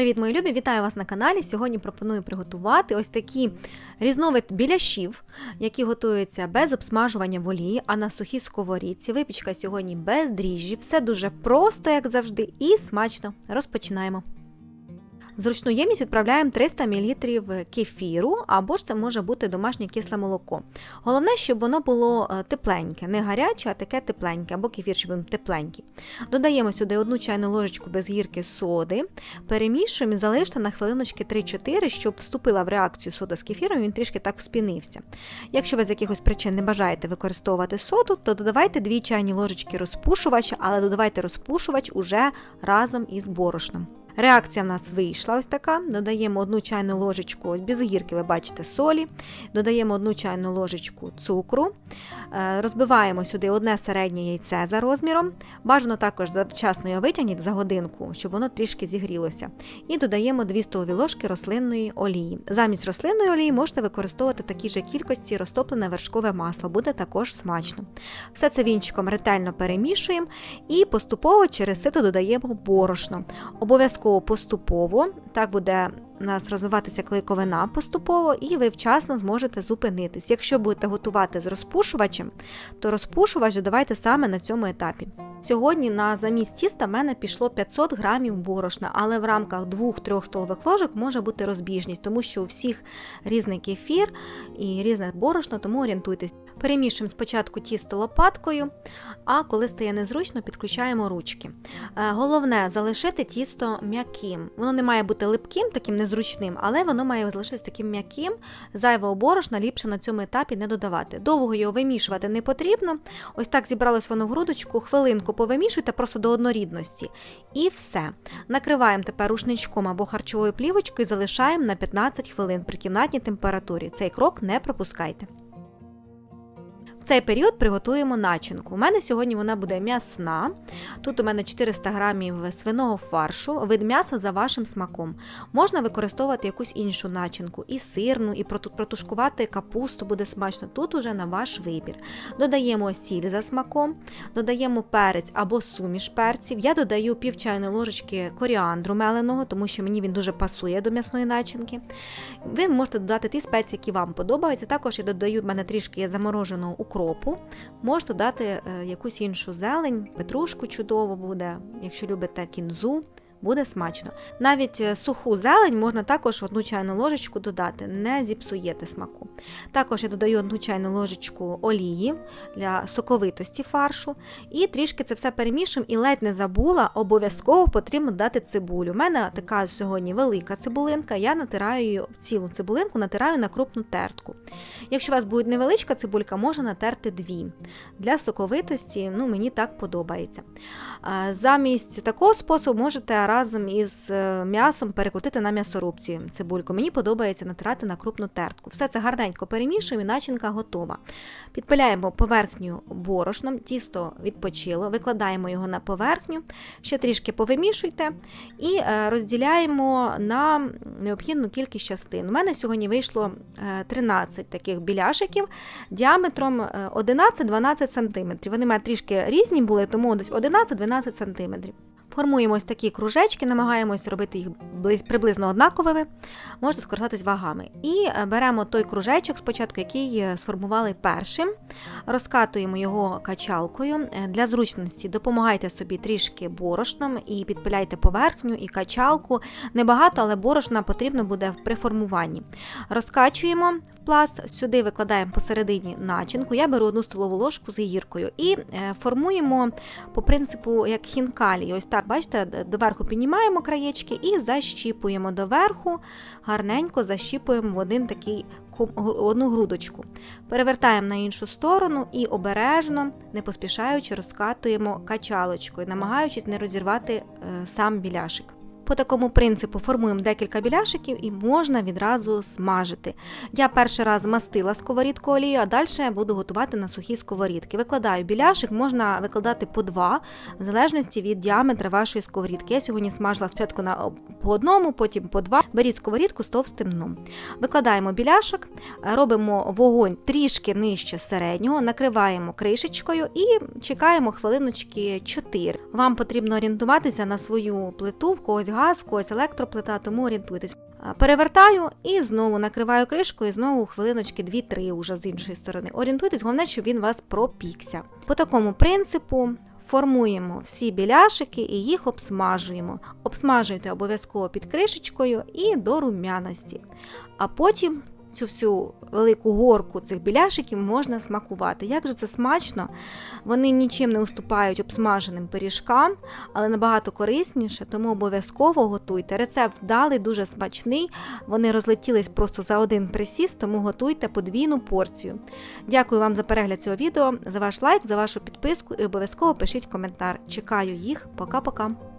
Привіт, мої любі! Вітаю вас на каналі. Сьогодні пропоную приготувати ось такі різновид біляшів, які готуються без обсмажування в олії, а на сухій сковорідці. Випічка сьогодні без дріжджів. Все дуже просто, як завжди, і смачно. Розпочинаємо. Зручну ємність відправляємо 300 мл кефіру, або ж це може бути домашнє кисле молоко. Головне, щоб воно було е, тепленьке, не гаряче, а таке тепленьке, або кефір, щоб він тепленький. Додаємо сюди одну чайну ложечку без гірки соди, перемішуємо і залиште на хвилиночки 3-4, щоб вступила в реакцію сода з кефіром, він трішки так вспінився. Якщо ви з якихось причин не бажаєте використовувати соду, то додавайте 2 чайні ложечки розпушувача, але додавайте розпушувач уже разом із борошном. Реакція в нас вийшла ось така. Додаємо одну чайну ложечку, ось без гірки, ви бачите, солі, додаємо одну чайну ложечку цукру, е, розбиваємо сюди одне середнє яйце за розміром. Бажано також завчасно його витягніть за годинку, щоб воно трішки зігрілося. І додаємо 2 столові ложки рослинної олії. Замість рослинної олії можете використовувати в такій же кількості розтоплене вершкове масло, буде також смачно. Все це вінчиком ретельно перемішуємо і поступово через сито додаємо борошно. Обов'язково поступово, так буде у нас розвиватися клейковина поступово, і ви вчасно зможете зупинитись. Якщо будете готувати з розпушувачем, то розпушувач додавайте саме на цьому етапі. Сьогодні на замість тіста в мене пішло 500 грамів борошна, але в рамках 2-3 столових ложок може бути розбіжність, тому що у всіх різний кефір і різне борошно, тому орієнтуйтесь. Перемішуємо спочатку тісто лопаткою, а коли стає незручно, підключаємо ручки. Е, головне залишити тісто м'яким. Воно не має бути липким, таким незручним, але воно має залишитися таким м'яким. Зайвого борошна ліпше на цьому етапі не додавати. Довго його вимішувати не потрібно. Ось так зібралось воно в грудочку, хвилинку повимішуйте просто до однорідності. І все. Накриваємо тепер рушничком або харчовою плівочкою і залишаємо на 15 хвилин при кімнатній температурі. Цей крок не пропускайте. В цей період приготуємо начинку. У мене сьогодні вона буде м'ясна. Тут у мене 400 грамів свиного фаршу, вид м'яса за вашим смаком. Можна використовувати якусь іншу начинку, і сирну, і протушкувати капусту буде смачно. Тут уже на ваш вибір. Додаємо сіль за смаком, додаємо перець або суміш перців. Я додаю пів чайної ложечки коріандру меленого, тому що мені він дуже пасує до м'ясної начинки. Ви можете додати ті спеції, які вам подобаються. Також я додаю в мене трішки замороженого укропу. Можете додати е, якусь іншу зелень, петрушку чудово буде, якщо любите кінзу. Буде смачно. Навіть е, суху зелень можна також одну чайну ложечку додати, не зіпсуєте смаку. Також я додаю одну чайну ложечку олії для соковитості фаршу. І трішки це все перемішуємо і ледь не забула, обов'язково потрібно додати цибулю. У мене така сьогодні велика цибулинка, я натираю її в цілу цибулинку, натираю на крупну тертку. Якщо у вас буде невеличка цибулька, можна натерти дві. Для соковитості ну, мені так подобається. Замість такого способу можете разом із е, м'ясом перекрутити на м'ясорубці цибульку. Мені подобається натирати на крупну тертку. Все це гарненько перемішуємо і начинка готова. Підпиляємо поверхню борошном, тісто відпочило, викладаємо його на поверхню, ще трішки повимішуйте і е, розділяємо на необхідну кількість частин. У мене сьогодні вийшло 13 е, таких біляшиків діаметром 11-12 см. Вони мають трішки різні були, тому десь 11-12 см. Формуємо ось такі кружечки, намагаємось робити їх приблизно однаковими, можна скористатись вагами. І е, беремо той кружечок, спочатку, який е, сформували першим, розкатуємо його качалкою. Е, для зручності допомагайте собі трішки борошном і підпиляйте поверхню і качалку. Небагато, але борошна потрібно буде при формуванні. Розкачуємо пласт, сюди викладаємо посередині начинку. Я беру одну столову ложку з гіркою і формуємо по принципу як хінкалі. Ось так так, бачите, доверху піднімаємо краєчки і защіпуємо доверху, гарненько защіпуємо в один такий одну грудочку. Перевертаємо на іншу сторону і обережно, не поспішаючи, розкатуємо качалочкою, намагаючись не розірвати е, сам біляшик. По такому принципу формуємо декілька біляшиків і можна відразу смажити. Я перший раз мастила сковорідку олією, а далі буду готувати на сухі сковорідки. Викладаю біляшик, можна викладати по два, в залежності від діаметра вашої сковорідки. Я сьогодні смажила спочатку на, по одному, потім по два. Беріть сковорідку з товстим дном. Викладаємо біляшик, робимо вогонь трішки нижче середнього, накриваємо кришечкою і чекаємо хвилиночки 4. Вам потрібно орієнтуватися на свою плиту в когось газ, когось електроплита, тому орієнтуйтесь. Перевертаю і знову накриваю кришкою, і знову хвилиночки 2-3 уже з іншої сторони. Орієнтуйтесь, головне, щоб він вас пропікся. По такому принципу формуємо всі біляшики і їх обсмажуємо. Обсмажуйте обов'язково під кришечкою і до рум'яності. А потім цю всю велику горку цих біляшиків можна смакувати. Як же це смачно? Вони нічим не уступають обсмаженим пиріжкам, але набагато корисніше, тому обов'язково готуйте. Рецепт вдалий, дуже смачний. Вони розлетілись просто за один присіст, тому готуйте подвійну порцію. Дякую вам за перегляд цього відео, за ваш лайк, за вашу підписку і обов'язково пишіть коментар. Чекаю їх. Пока-пока.